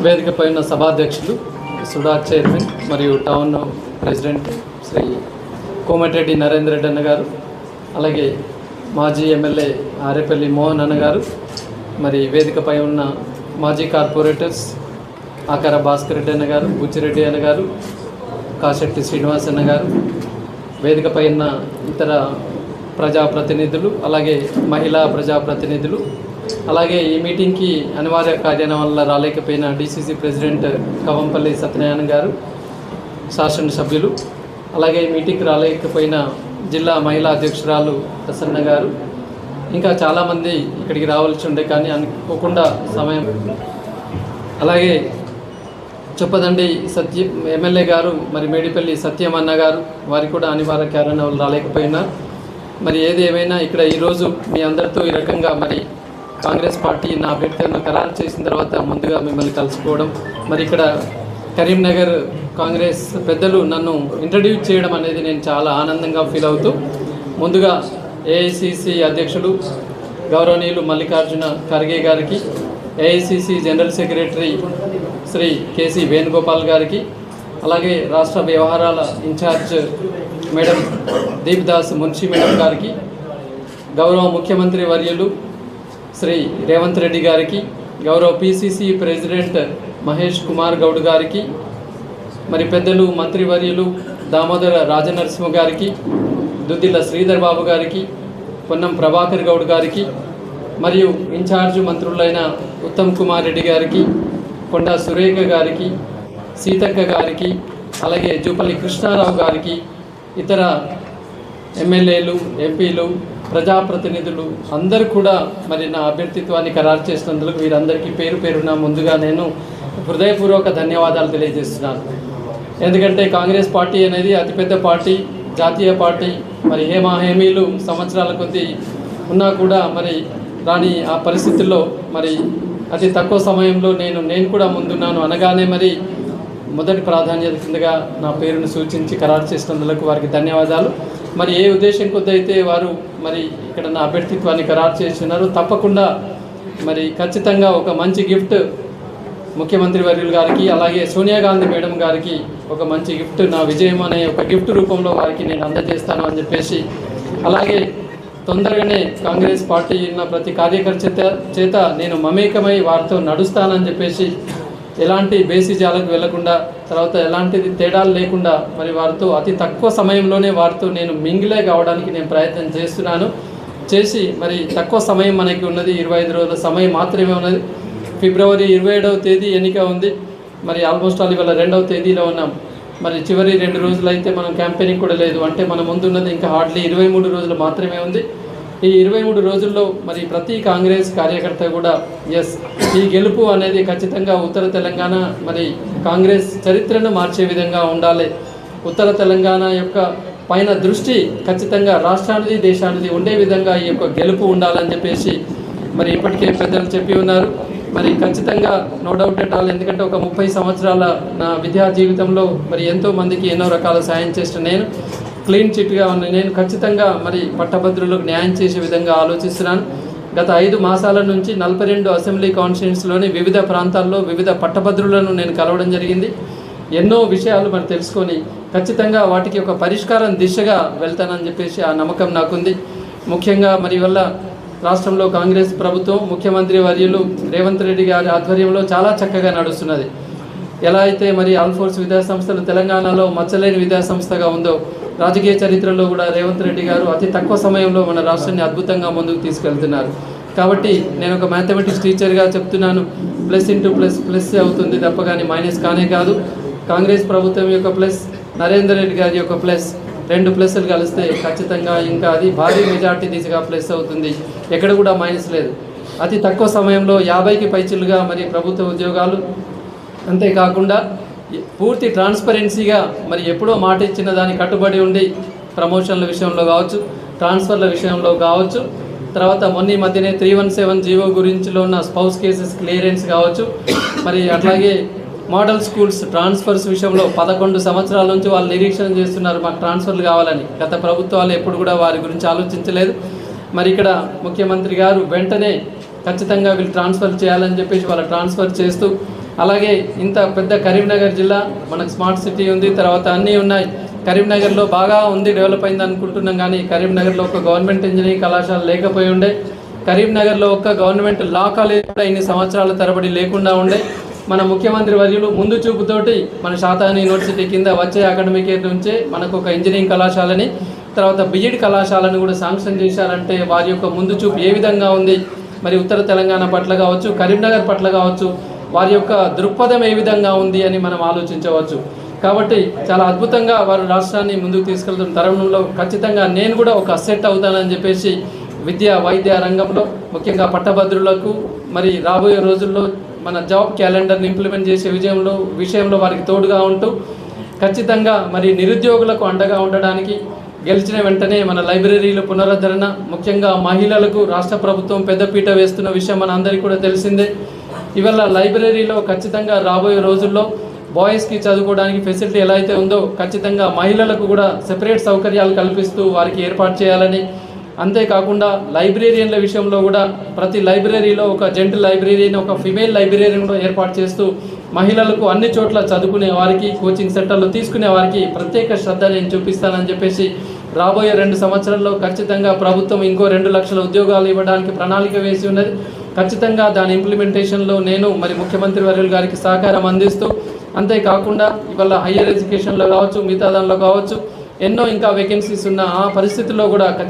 వేదికపై ఉన్న సభాధ్యక్షులు సుడా చైర్మన్ మరియు టౌన్ ప్రెసిడెంట్ శ్రీ కోమటిరెడ్డి నరేందర్ రెడ్డి అన్న గారు అలాగే మాజీ ఎమ్మెల్యే ఆరేపల్లి మోహన్ అన్న గారు మరి వేదికపై ఉన్న మాజీ కార్పొరేటర్స్ ఆకార భాస్కర్ రెడ్డి అన్న గారు బుచ్చిరెడ్డి అన్న గారు కాశెట్టి శ్రీనివాస్ అన్న గారు వేదికపై ఉన్న ఇతర ప్రజాప్రతినిధులు అలాగే మహిళా ప్రజాప్రతినిధులు అలాగే ఈ మీటింగ్కి అనివార్య కార్యాలయం వల్ల రాలేకపోయిన డీసీసీ ప్రెసిడెంట్ కవంపల్లి సత్యనారాయణ గారు శాసనసభ్యులు అలాగే ఈ మీటింగ్కి రాలేకపోయిన జిల్లా మహిళా అధ్యక్షురాలు ప్రసన్న గారు. ఇంకా చాలామంది ఇక్కడికి రావాల్సి ఉండే కానీ అనుకోకుండా సమయం. అలాగే చెప్పదండి సత్య ఎమ్మెల్యే గారు మరి మేడిపల్లి సత్యం అన్న గారు వారికి కూడా అనివార్య కారణాలు రాలేకపోయినా. మరి ఏది ఏమైనా ఇక్కడ ఈరోజు మీ అందరితో ఈ రకంగా మరి కాంగ్రెస్ పార్టీ నా అభ్యర్థులను ఖరారు చేసిన తర్వాత ముందుగా మిమ్మల్ని కలుసుకోవడం మరి ఇక్కడ కరీంనగర్ కాంగ్రెస్ పెద్దలు నన్ను ఇంట్రడ్యూస్ చేయడం అనేది నేను చాలా ఆనందంగా ఫీల్ అవుతూ ముందుగా ఏఐసిసి అధ్యక్షుడు గౌరవనీయులు మల్లికార్జున ఖర్గే గారికి ఏఐసిసి జనరల్ సెక్రటరీ శ్రీ కేసి వేణుగోపాల్ గారికి అలాగే రాష్ట్ర వ్యవహారాల incharge madam Deep Das Munshi madam గారికి గౌరవ ముఖ్యమంత్రి వర్యులు శ్రీ రేవంత్ రెడ్డి గారికి గౌరవ పిసిసి ప్రెసిడెంట్ మహేష్ కుమార్ గౌడ్ గారికి మరి పెద్దలు మంత్రివర్యులు దామోదర రాజనరసింహ గారికి దుద్దిల శ్రీధర్ బాబు గారికి పొన్నం ప్రభాకర్ గౌడ్ గారికి మరియు ఇన్ఛార్జ్ మంత్రులైన ఉత్తమ్ కుమార్ రెడ్డి గారికి కొండా సురేఖ గారికి సీతక్క గారికి అలాగే జూపల్లి కృష్ణారావు గారికి ఇతర ఎమ్మెల్యేలు ఎంపీలు ప్రజాప్రతినిధులు అందరూ కూడా మరి నా అభ్యర్థిత్వాన్ని ఖరారు చేసినందుకు వీరందరికీ పేరు పేరున ముందుగా నేను హృదయపూర్వక ధన్యవాదాలు తెలియజేస్తున్నాను. ఎందుకంటే కాంగ్రెస్ పార్టీ అనేది అతిపెద్ద పార్టీ జాతీయ పార్టీ మరి హేమా హేమీలు సంవత్సరాల కొద్దీ ఉన్నా కూడా మరి రాని ఆ పరిస్థితుల్లో మరి అతి తక్కువ సమయంలో నేను నేను కూడా ముందున్నాను అనగానే మరి మొదటి ప్రాధాన్యత కిందగా నా పేరును సూచించి ఖరారు చేసినందుకు వారికి ధన్యవాదాలు. మరి ఏ ఉద్దేశం కొద్దైతే వారు మరి ఇక్కడ నా అభ్యర్థిత్వాన్ని ఖరారు చేస్తున్నారు తప్పకుండా మరి ఖచ్చితంగా ఒక మంచి గిఫ్ట్ ముఖ్యమంత్రి వర్యులు గారికి అలాగే సోనియా గాంధీ మేడం గారికి ఒక మంచి గిఫ్ట్ నా విజయం అనే ఒక గిఫ్ట్ రూపంలో వారికి నేను అందజేస్తాను అని చెప్పేసి అలాగే తొందరగానే కాంగ్రెస్ పార్టీ ఉన్న ప్రతి కార్యకర్త చేత చేత నేను మమేకమై వారితో నడుస్తానని చెప్పేసి ఎలాంటి బేసిజాలకు వెళ్ళకుండా తర్వాత ఎలాంటిది తేడాలు లేకుండా మరి వారితో అతి తక్కువ సమయంలోనే వారితో నేను మింగిలే కావడానికి నేను ప్రయత్నం చేస్తున్నాను. చేసి మరి తక్కువ సమయం మనకి ఉన్నది ఇరవై ఐదు రోజుల సమయం మాత్రమే ఉన్నది. ఫిబ్రవరి ఇరవై ఏడవ తేదీ ఎన్నిక ఉంది. మరి ఆల్మోస్ట్ ఆల్ ఇవాళ రెండవ తేదీలో ఉన్నాం. మరి చివరి రెండు రోజులు అయితే మనం క్యాంపెయినింగ్ కూడా లేదు. అంటే మన ముందున్నది ఇంకా హార్డ్లీ ఇరవై మూడు రోజులు మాత్రమే ఉంది. ఈ ఇరవై మూడు రోజుల్లో మరి ప్రతి కాంగ్రెస్ కార్యకర్త కూడా ఎస్ ఈ గెలుపు అనేది ఖచ్చితంగా ఉత్తర తెలంగాణ మరి కాంగ్రెస్ చరిత్రను మార్చే విధంగా ఉండాలి. ఉత్తర తెలంగాణ యొక్క పైన దృష్టి ఖచ్చితంగా రాష్ట్రానిది దేశానిది ఉండే విధంగా ఈ యొక్క గెలుపు ఉండాలని చెప్పేసి మరి ఇప్పటికే పెద్దలు చెప్పి ఉన్నారు. మరి ఖచ్చితంగా నో డౌట్ ఎట్ ఎందుకంటే ఒక ముప్పై సంవత్సరాల నా విద్యా జీవితంలో మరి ఎంతో మందికి ఎన్నో రకాల సాయం చేసిన నేను. క్లీన్ చిట్గా ఉన్న నేను ఖచ్చితంగా మరి పట్టభద్రులకు న్యాయం చేసే విధంగా ఆలోచిస్తున్నాను. గత ఐదు మాసాల నుంచి నలభై రెండు అసెంబ్లీ కాన్స్టిట్యూన్స్లోని వివిధ ప్రాంతాల్లో వివిధ పట్టభద్రులను నేను కలవడం జరిగింది. ఎన్నో విషయాలు మరి తెలుసుకొని ఖచ్చితంగా వాటికి ఒక పరిష్కారం దిశగా వెళ్తానని చెప్పేసి ఆ నమ్మకం నాకుంది. ముఖ్యంగా మరి వల్ల రాష్ట్రంలో కాంగ్రెస్ ప్రభుత్వం ముఖ్యమంత్రి వర్యులు రేవంత్ రెడ్డి గారి ఆధ్వర్యంలో చాలా చక్కగా నడుస్తున్నది. ఎలా అయితే మరి ఆల్ఫోర్స్ విద్యాసంస్థలు తెలంగాణలో మచ్చలేని విద్యాసంస్థగా ఉందో రాజకీయ చరిత్రలో కూడా రేవంత్ రెడ్డి గారు అతి తక్కువ సమయంలో మన రాష్ట్రాన్ని అద్భుతంగా ముందుకు తీసుకెళ్తున్నారు. కాబట్టి నేను ఒక మ్యాథమెటిక్స్ టీచర్గా చెప్తున్నాను. ప్లస్ ఇంటూ ప్లస్ ప్లస్ అవుతుంది తప్ప కానీ మైనస్ కానే కాదు. కాంగ్రెస్ ప్రభుత్వం యొక్క ప్లస్ నరేందర్ రెడ్డి గారి యొక్క ప్లస్ రెండు ప్లస్లు కలిస్తే ఖచ్చితంగా ఇంకా అది భారీ మెజార్టీ దిశగా ప్లస్ అవుతుంది. ఎక్కడ కూడా మైనస్ లేదు. అతి తక్కువ సమయంలో యాభైకి పైచిలుగా మరి ప్రభుత్వ ఉద్యోగాలు. అంతేకాకుండా పూర్తి ట్రాన్స్పరెన్సీగా మరి ఎప్పుడో మాట ఇచ్చిన దానికి కట్టుబడి ఉండి ప్రమోషన్ల విషయంలో కావచ్చు ట్రాన్స్ఫర్ల విషయంలో కావచ్చు తర్వాత మొన్న మధ్యనే త్రీ వన్ సెవెన్ జీవో గురించిలో ఉన్న స్పౌస్ కేసెస్ క్లియరెన్స్ కావచ్చు మరి అట్లాగే మోడల్ స్కూల్స్ ట్రాన్స్ఫర్స్ విషయంలో పదకొండు సంవత్సరాల నుంచి వాళ్ళు నిరీక్షణ చేస్తున్నారు మాకు ట్రాన్స్ఫర్లు కావాలని. గత ప్రభుత్వాలు ఎప్పుడు కూడా వారి గురించి ఆలోచించలేదు. మరి ఇక్కడ ముఖ్యమంత్రి గారు వెంటనే ఖచ్చితంగా వీళ్ళు ట్రాన్స్ఫర్ చేయాలని చెప్పేసి వాళ్ళు ట్రాన్స్ఫర్ చేస్తూ అలాగే ఇంత పెద్ద కరీంనగర్ జిల్లా మనకు స్మార్ట్ సిటీ ఉంది తర్వాత అన్నీ ఉన్నాయి. కరీంనగర్లో బాగా ఉంది డెవలప్ అయింది అనుకుంటున్నాం కానీ కరీంనగర్లో ఒక గవర్నమెంట్ ఇంజనీరింగ్ కళాశాల లేకపోయి ఉండే కరీంనగర్లో ఒక్క గవర్నమెంట్ లా కాలేజ్ కూడా ఇన్ని సంవత్సరాల తరబడి లేకుండా ఉండే మన ముఖ్యమంత్రి వర్యులు ముందు చూపుతోటి మన శాతాని యూనివర్సిటీ కింద వచ్చే అకాడమిక్ ఇయర్ నుంచే మనకు ఒక ఇంజనీరింగ్ కళాశాలని తర్వాత బిఎడ్ కళాశాలను కూడా శాంక్షన్ చేశారంటే వారి యొక్క ముందు చూపు ఏ విధంగా ఉంది? మరి ఉత్తర తెలంగాణ పట్ల కావచ్చు కరీంనగర్ పట్ల కావచ్చు వారి యొక్క దృక్పథం ఏ విధంగా ఉంది అని మనం ఆలోచించవచ్చు. కాబట్టి చాలా అద్భుతంగా వారు రాష్ట్రాన్ని ముందుకు తీసుకెళ్తున్న తరుణంలో ఖచ్చితంగా నేను కూడా ఒక అసెట్ అవుతానని చెప్పేసి విద్య వైద్య రంగంలో ముఖ్యంగా పట్టభద్రులకు మరి రాబోయే రోజుల్లో మన జాబ్ క్యాలెండర్ని ఇంప్లిమెంట్ చేసే విజయంలో విషయంలో వారికి తోడుగా ఉంటూ ఖచ్చితంగా మరి నిరుద్యోగులకు అండగా ఉండడానికి గెలిచిన వెంటనే మన లైబ్రరీల పునరుద్ధరణ ముఖ్యంగా మహిళలకు రాష్ట్ర ప్రభుత్వం పెద్దపీట వేస్తున్న విషయం మన అందరికీ కూడా తెలిసిందే. ఇవాళ లైబ్రరీలో ఖచ్చితంగా రాబోయే రోజుల్లో బాయ్స్కి చదువుకోవడానికి ఫెసిలిటీ ఎలా అయితే ఉందో ఖచ్చితంగా మహిళలకు కూడా సెపరేట్ సౌకర్యాలు కల్పిస్తూ వారికి ఏర్పాటు చేయాలని. అంతేకాకుండా లైబ్రేరియన్ల విషయంలో కూడా ప్రతి లైబ్రరీలో ఒక జెంట్ లైబ్రరీని ఒక ఫిమేల్ లైబ్రరీని కూడా ఏర్పాటు చేస్తూ మహిళలకు అన్ని చోట్ల చదువుకునే వారికి కోచింగ్ సెంటర్లు తీసుకునే వారికి ప్రత్యేక శ్రద్ధ నేను చూపిస్తానని చెప్పేసి రాబోయే రెండు సంవత్సరాల్లో ఖచ్చితంగా ప్రభుత్వం ఇంకో రెండు లక్షల ఉద్యోగాలు ఇవ్వడానికి ప్రణాళిక వేసి ఉన్నది. ఖచ్చితంగా దాని ఇంప్లిమెంటేషన్లో నేను మరి ముఖ్యమంత్రి వర్యుల గారికి సహకారం అందిస్తూ అంతేకాకుండా ఇవాళ హయ్యర్ ఎడ్యుకేషన్లో కావచ్చు మిగతా దానిలో కావచ్చు ఎన్నో ఇంకా వేకెన్సీస్ ఉన్న ఆ పరిస్థితుల్లో కూడా